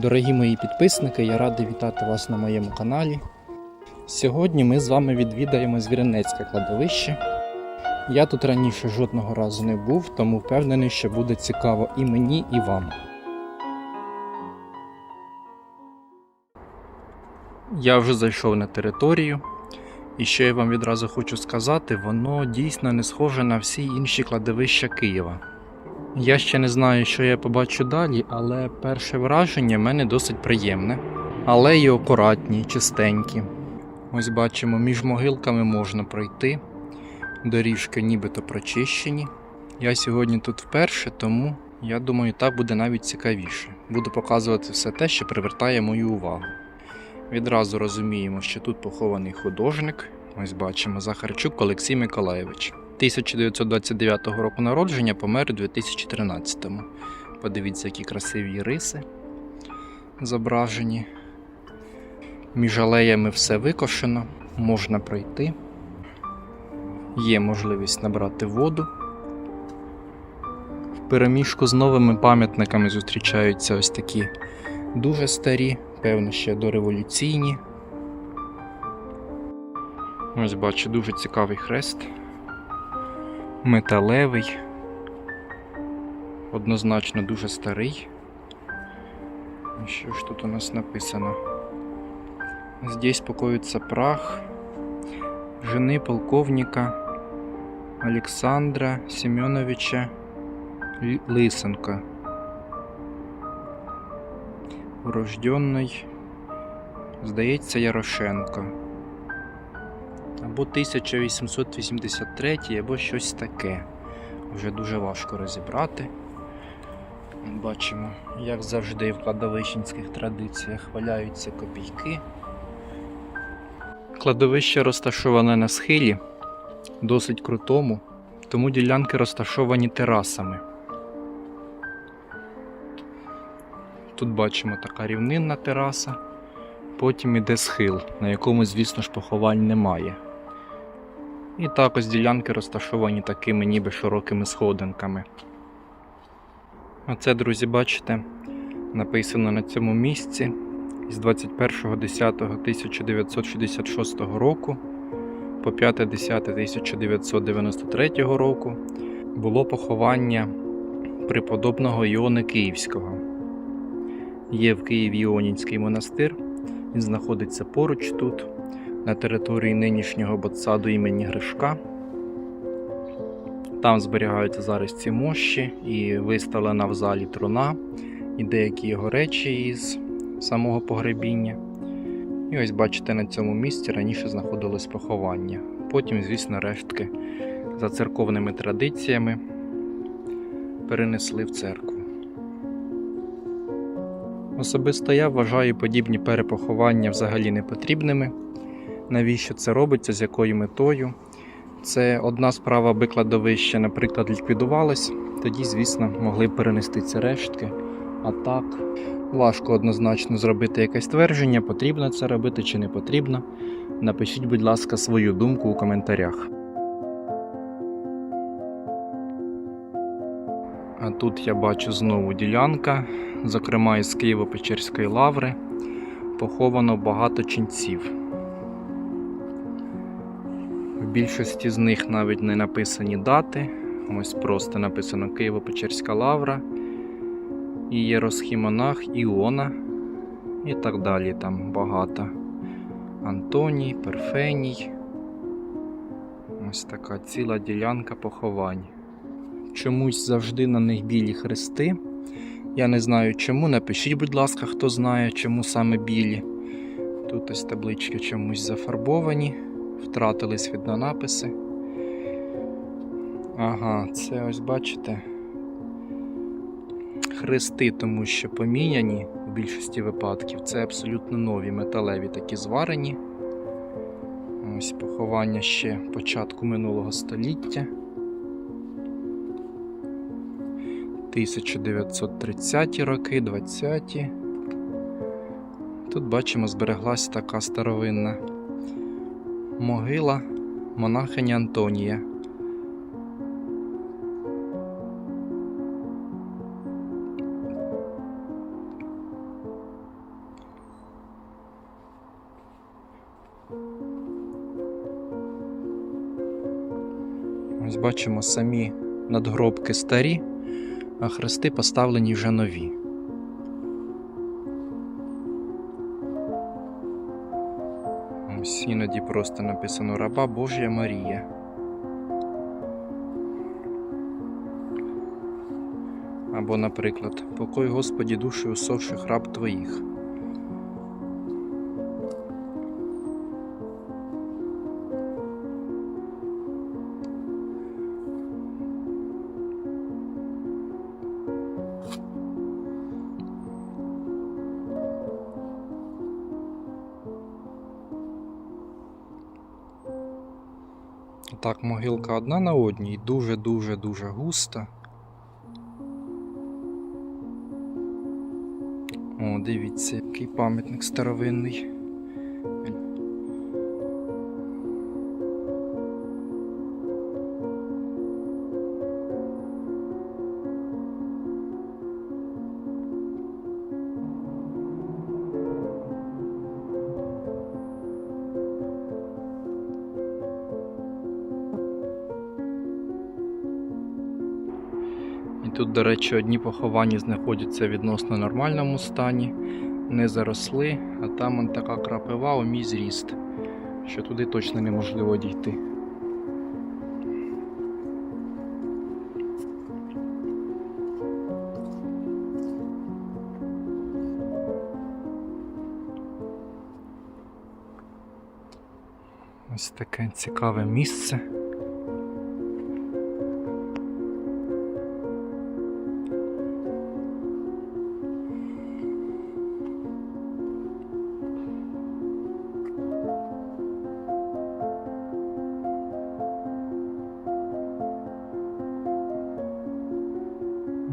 Дорогі мої підписники, я радий вітати вас на моєму каналі. Сьогодні ми з вами відвідаємо Звіринецьке кладовище. Я тут раніше жодного разу не був, тому впевнений, що буде цікаво і мені, і вам. Я вже зайшов на територію, і що я вам відразу хочу сказати, воно дійсно не схоже на всі інші кладовища Києва. Я ще не знаю, що я побачу далі, але перше враження в мене досить приємне. Алеї акуратні, чистенькі. Ось бачимо, між могилками можна пройти. Доріжки нібито прочищені. Я сьогодні тут вперше, тому я думаю, так буде навіть цікавіше. Буду показувати все те, що привертає мою увагу. Відразу розуміємо, що тут похований художник. Ось бачимо Захарчук Олексій Миколаєвич. 1929 року народження помер у 2013-му. Подивіться, які красиві риси зображені. Між алеями все викошено, можна пройти. Є можливість набрати воду. В переміжку з новими пам'ятниками зустрічаються ось такі дуже старі, певно, ще дореволюційні. Ось бачу дуже цікавий хрест Металевий. Однозначно дуже старий. І Що ж тут у нас написано? Здесь покоится прах жены полковника Александра Семеновича Ли- Лысенко, урожденный, здається, Ярошенко. Або 1883, або щось таке. Вже дуже важко розібрати. Бачимо, як завжди в кладовищенських традиціях валяються копійки. Кладовище розташоване на схилі, досить крутому, тому ділянки розташовані терасами. Тут бачимо така рівнинна тераса, потім іде схил, на якому, звісно ж, поховань немає. І також ділянки розташовані такими ніби широкими сходинками. Оце, друзі, бачите, написано на цьому місці з 21.10.1966 року по 5.10.1993 року було поховання преподобного Іони Київського. Є в Києві Іонінський монастир, він знаходиться поруч тут, на території нинішнього ботсаду імені Гришка. Там зберігаються зараз ці мощі і виставлена в залі труна і деякі його речі із самого погребіння. І ось бачите, на цьому місці раніше знаходилось поховання. Потім, звісно, рештки за церковними традиціями перенесли в церкву. Особисто я вважаю подібні перепоховання взагалі не потрібними. Навіщо це робиться, з якою метою? Це одна справа, аби кладовище, наприклад, ліквідувалось, тоді, звісно, могли б перенести ці рештки. А так, важко однозначно зробити якесь твердження, потрібно це робити чи не потрібно. Напишіть, будь ласка, свою думку у коментарях. А тут я бачу знову ділянка, зокрема із Києво-Печерської лаври, поховано багато ченців. Більшості з них навіть не написані дати. Ось просто написано Києво-Печерська лавра, і єросхімонах Іона, і так далі. Там багато. Антоній, Перфеній. Ось така ціла ділянка поховань. Чомусь завжди на них білі хрести. Я не знаю чому. Напишіть, будь ласка, хто знає, чому саме білі. Тут ось таблички чомусь зафарбовані втратились видно написи. Ага, це ось бачите. Хрести, тому що поміняні в більшості випадків. Це абсолютно нові металеві такі зварені. Ось поховання ще початку минулого століття. 1930-ті роки, 20-ті. Тут бачимо, збереглась така старовинна Могила монахині Антонія. Ось бачимо самі надгробки старі, а хрести поставлені вже нові. Ось іноді просто написано раба Божя Марія. Або, наприклад, покой Господі душі усохших раб твоїх. Так, могилка одна на одній, дуже-дуже дуже густа. О, дивіться, який пам'ятник старовинний. Тут, до речі, одні поховані знаходяться в відносно нормальному стані, не заросли, а там он така крапива у мій зріст, що туди точно неможливо дійти. Ось таке цікаве місце.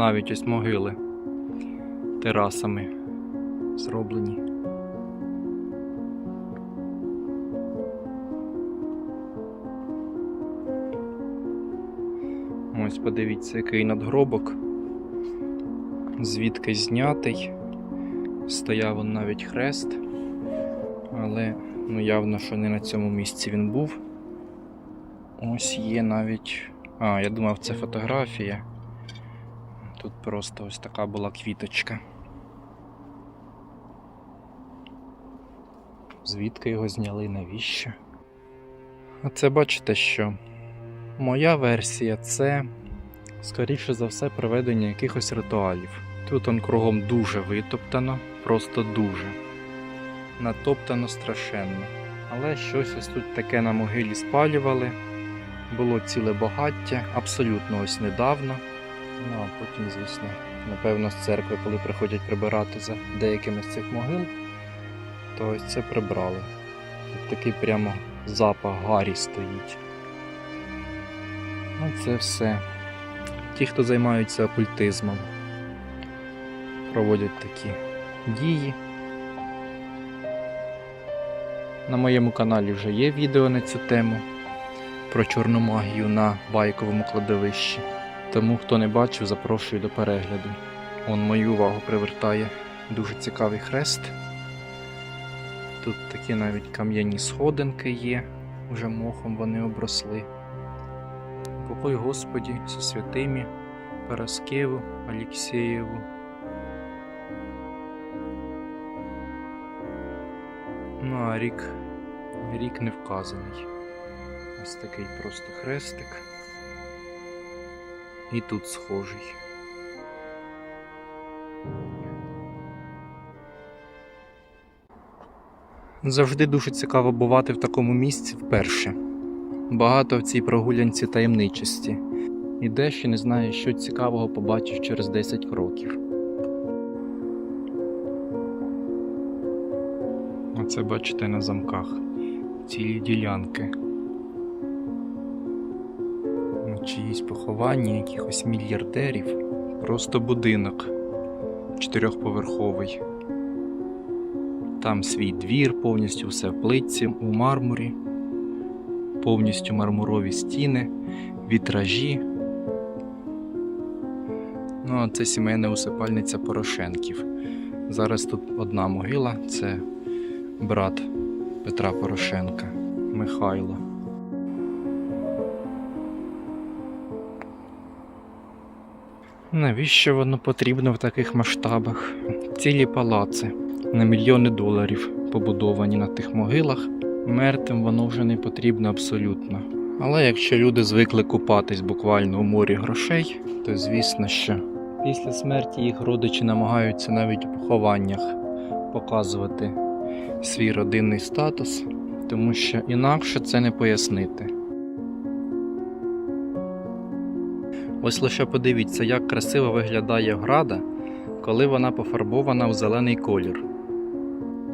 Навіть ось могили терасами зроблені. Ось подивіться, який надгробок. Звідки знятий. Стояв он навіть хрест, але ну, явно, що не на цьому місці він був. Ось є навіть. А, я думав, це фотографія. Тут просто ось така була квіточка. Звідки його зняли, навіщо? А це бачите що? Моя версія це, скоріше за все, проведення якихось ритуалів. Тут он кругом дуже витоптано, просто дуже. Натоптано страшенно. Але щось ось тут таке на могилі спалювали. Було ціле багаття, абсолютно ось недавно. Ну, а потім, звісно, напевно, з церкви, коли приходять прибирати за деякими з цих могил, то ось це прибрали. Тут такий прямо запах гарі стоїть. Ну, це все. Ті, хто займаються окультизмом, проводять такі дії. На моєму каналі вже є відео на цю тему про чорну магію на байковому кладовищі. Тому хто не бачив, запрошую до перегляду. Он мою увагу привертає дуже цікавий хрест. Тут такі навіть кам'яні сходинки є, вже мохом вони обросли. Покой Господі со святими Параскеву, Алексєєву. Ну а рік, рік не вказаний. Ось такий просто хрестик. І тут схожий. Завжди дуже цікаво бувати в такому місці вперше. Багато в цій прогулянці таємничості. І дещо не знає, що цікавого побачиш через 10 кроків. Оце бачите на замках. Цілі ділянки. Чиїсь поховання якихось мільярдерів. Просто будинок чотирьохповерховий. Там свій двір, повністю все в плитці, у мармурі, повністю мармурові стіни, вітражі. Ну, а це сімейна усипальниця Порошенків. Зараз тут одна могила це брат Петра Порошенка Михайло. Навіщо воно потрібно в таких масштабах? Цілі палаци на мільйони доларів побудовані на тих могилах. Мертвим воно вже не потрібно абсолютно. Але якщо люди звикли купатись буквально у морі грошей, то звісно, що після смерті їх родичі намагаються навіть у похованнях показувати свій родинний статус, тому що інакше це не пояснити. Ось лише подивіться, як красиво виглядає града, коли вона пофарбована в зелений колір.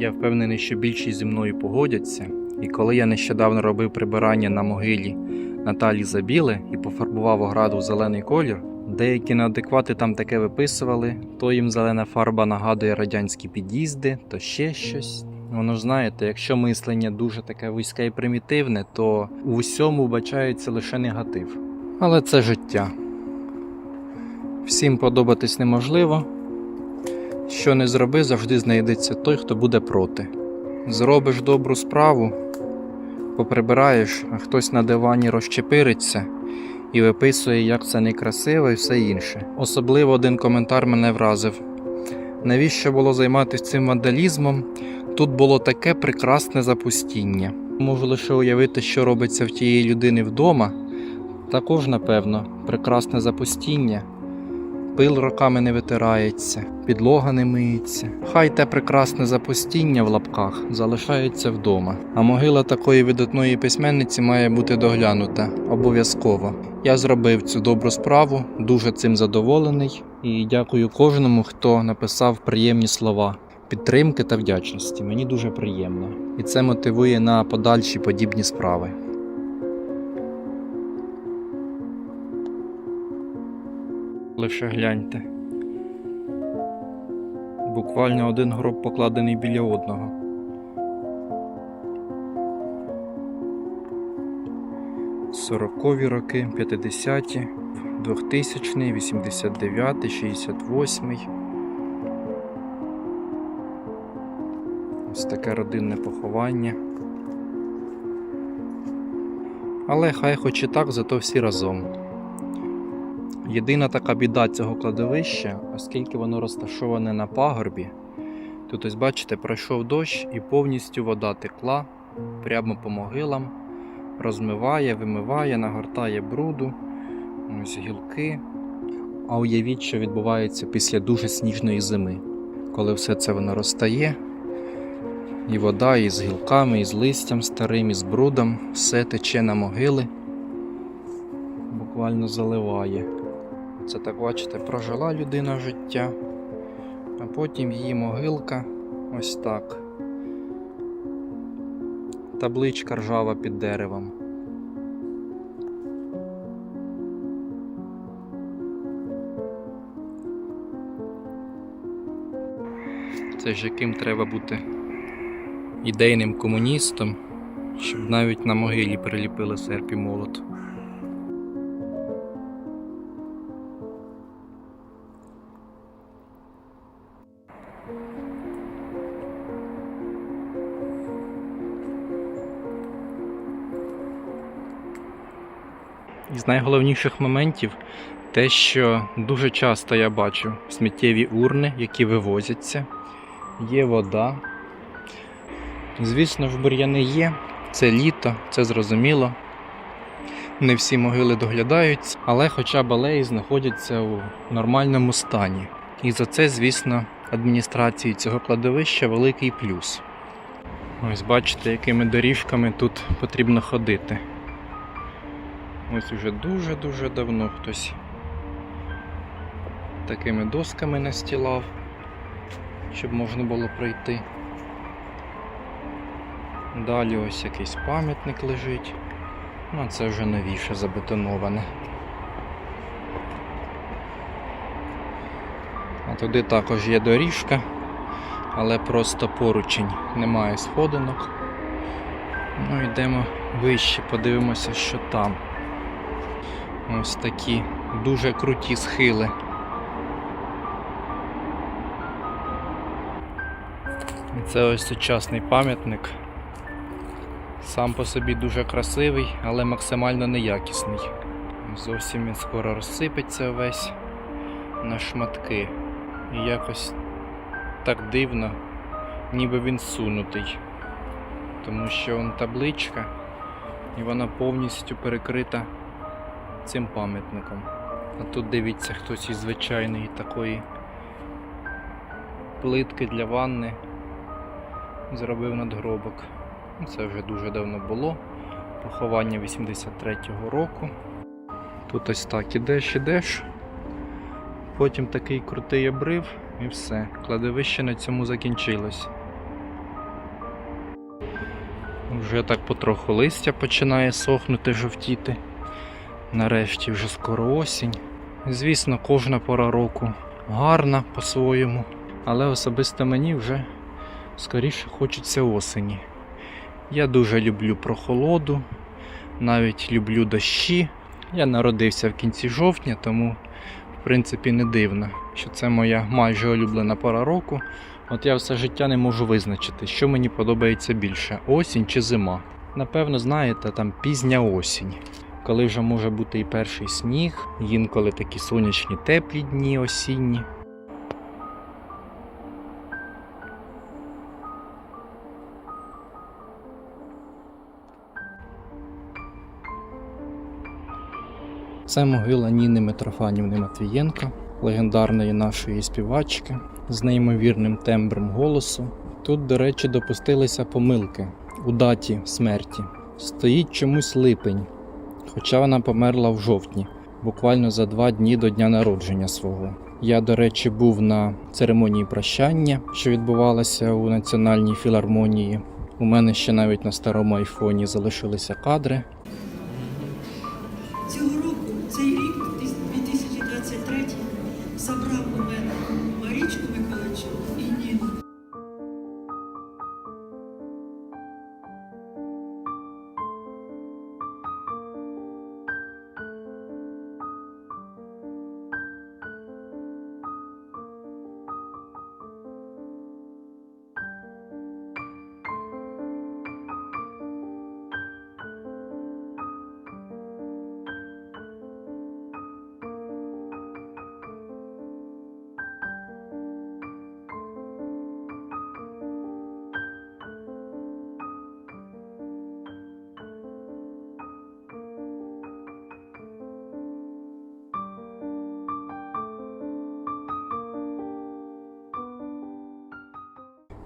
Я впевнений, що більшість зі мною погодяться, і коли я нещодавно робив прибирання на могилі Наталі Забіле і пофарбував ограду в зелений колір, деякі неадеквати там таке виписували, то їм зелена фарба нагадує радянські під'їзди, то ще щось. Воно ж знаєте, якщо мислення дуже таке вузьке і примітивне, то у всьому вбачається лише негатив. Але це життя. Всім подобатись неможливо. Що не зроби, завжди знайдеться той, хто буде проти. Зробиш добру справу, поприбираєш, а хтось на дивані розчепириться і виписує, як це некрасиво і все інше. Особливо один коментар мене вразив. Навіщо було займатися цим вандалізмом? Тут було таке прекрасне запустіння. Можу лише уявити, що робиться в тієї людини вдома. Також, напевно, прекрасне запустіння. Пил роками не витирається, підлога не миється. Хай те прекрасне запустіння в лапках залишається вдома. А могила такої видатної письменниці має бути доглянута обов'язково. Я зробив цю добру справу, дуже цим задоволений і дякую кожному, хто написав приємні слова. Підтримки та вдячності. Мені дуже приємно. І це мотивує на подальші подібні справи. Лише гляньте. Буквально один гроб покладений біля одного. Сорокові роки, 50-ті, 2000-й, 89-й, 68-й. Ось таке родинне поховання. Але хай хоч і так, зато всі разом. Єдина така біда цього кладовища, оскільки воно розташоване на пагорбі, тут ось бачите, пройшов дощ і повністю вода текла прямо по могилам, розмиває, вимиває, нагортає бруду, ось гілки. А уявіть, що відбувається після дуже сніжної зими, коли все це воно розтає, і вода і з гілками, і з листям старим, і з брудом, все тече на могили, буквально заливає. Це так бачите, прожила людина життя, а потім її могилка ось так. Табличка ржава під деревом. Це ж яким треба бути ідейним комуністом, щоб навіть на могилі приліпили серп і молот. Найголовніших моментів те, що дуже часто я бачу сміттєві урни, які вивозяться, є вода. Звісно ж, бур'яни є, це літо, це зрозуміло. Не всі могили доглядаються, але хоча б алеї знаходяться у нормальному стані. І за це, звісно, адміністрації цього кладовища великий плюс. Ось бачите, якими доріжками тут потрібно ходити. Ось уже дуже-дуже давно хтось такими досками настілав, щоб можна було пройти. Далі ось якийсь пам'ятник лежить. Ну, це вже новіше забетоноване. А туди також є доріжка, але просто поручень, немає сходинок. Ну, йдемо вище, подивимося, що там. Ось такі дуже круті схили. Це ось сучасний пам'ятник. Сам по собі дуже красивий, але максимально неякісний. Зовсім він скоро розсипеться весь. на шматки. І якось так дивно, ніби він сунутий. Тому що он табличка, і вона повністю перекрита цим пам'ятником. А тут дивіться, хтось із звичайної такої плитки для ванни зробив надгробок. Ну, Це вже дуже давно було. Поховання 83-го року. Тут ось так ідеш, ідеш. Потім такий крутий обрив і все. Кладовище на цьому закінчилось. Вже так потроху листя починає сохнути, жовтіти. Нарешті вже скоро осінь. Звісно, кожна пора року гарна по-своєму, але особисто мені вже скоріше хочеться осені. Я дуже люблю прохолоду, навіть люблю дощі. Я народився в кінці жовтня, тому в принципі не дивно, що це моя майже улюблена пора року. От я все життя не можу визначити, що мені подобається більше осінь чи зима. Напевно, знаєте, там пізня осінь, коли вже може бути і перший сніг, інколи такі сонячні теплі дні осінні. Це могила Ніни Митрофанівни Матвієнко, легендарної нашої співачки з неймовірним тембром голосу. Тут, до речі, допустилися помилки у даті смерті. Стоїть чомусь липень, хоча вона померла в жовтні, буквально за два дні до дня народження свого. Я, до речі, був на церемонії прощання, що відбувалася у Національній філармонії. У мене ще навіть на старому айфоні залишилися кадри.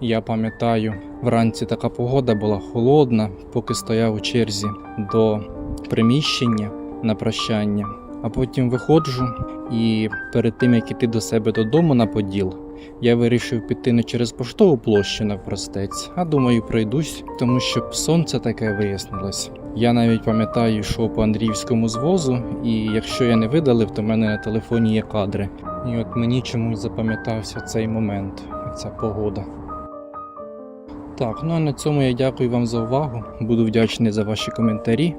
Я пам'ятаю, вранці така погода була холодна, поки стояв у черзі до приміщення на прощання. А потім виходжу, і перед тим як іти до себе додому на поділ, я вирішив піти не через поштову площу навпростець, а думаю, пройдусь, тому що сонце таке вияснилось. Я навіть пам'ятаю, йшов по Андріївському звозу, і якщо я не видалив, то в мене на телефоні є кадри. І от мені чомусь запам'ятався цей момент, ця погода. Так, ну а на цьому я дякую вам за увагу. Буду вдячний за ваші коментарі,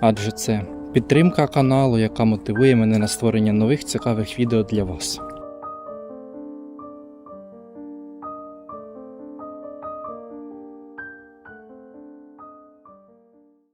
адже це підтримка каналу, яка мотивує мене на створення нових цікавих відео для вас.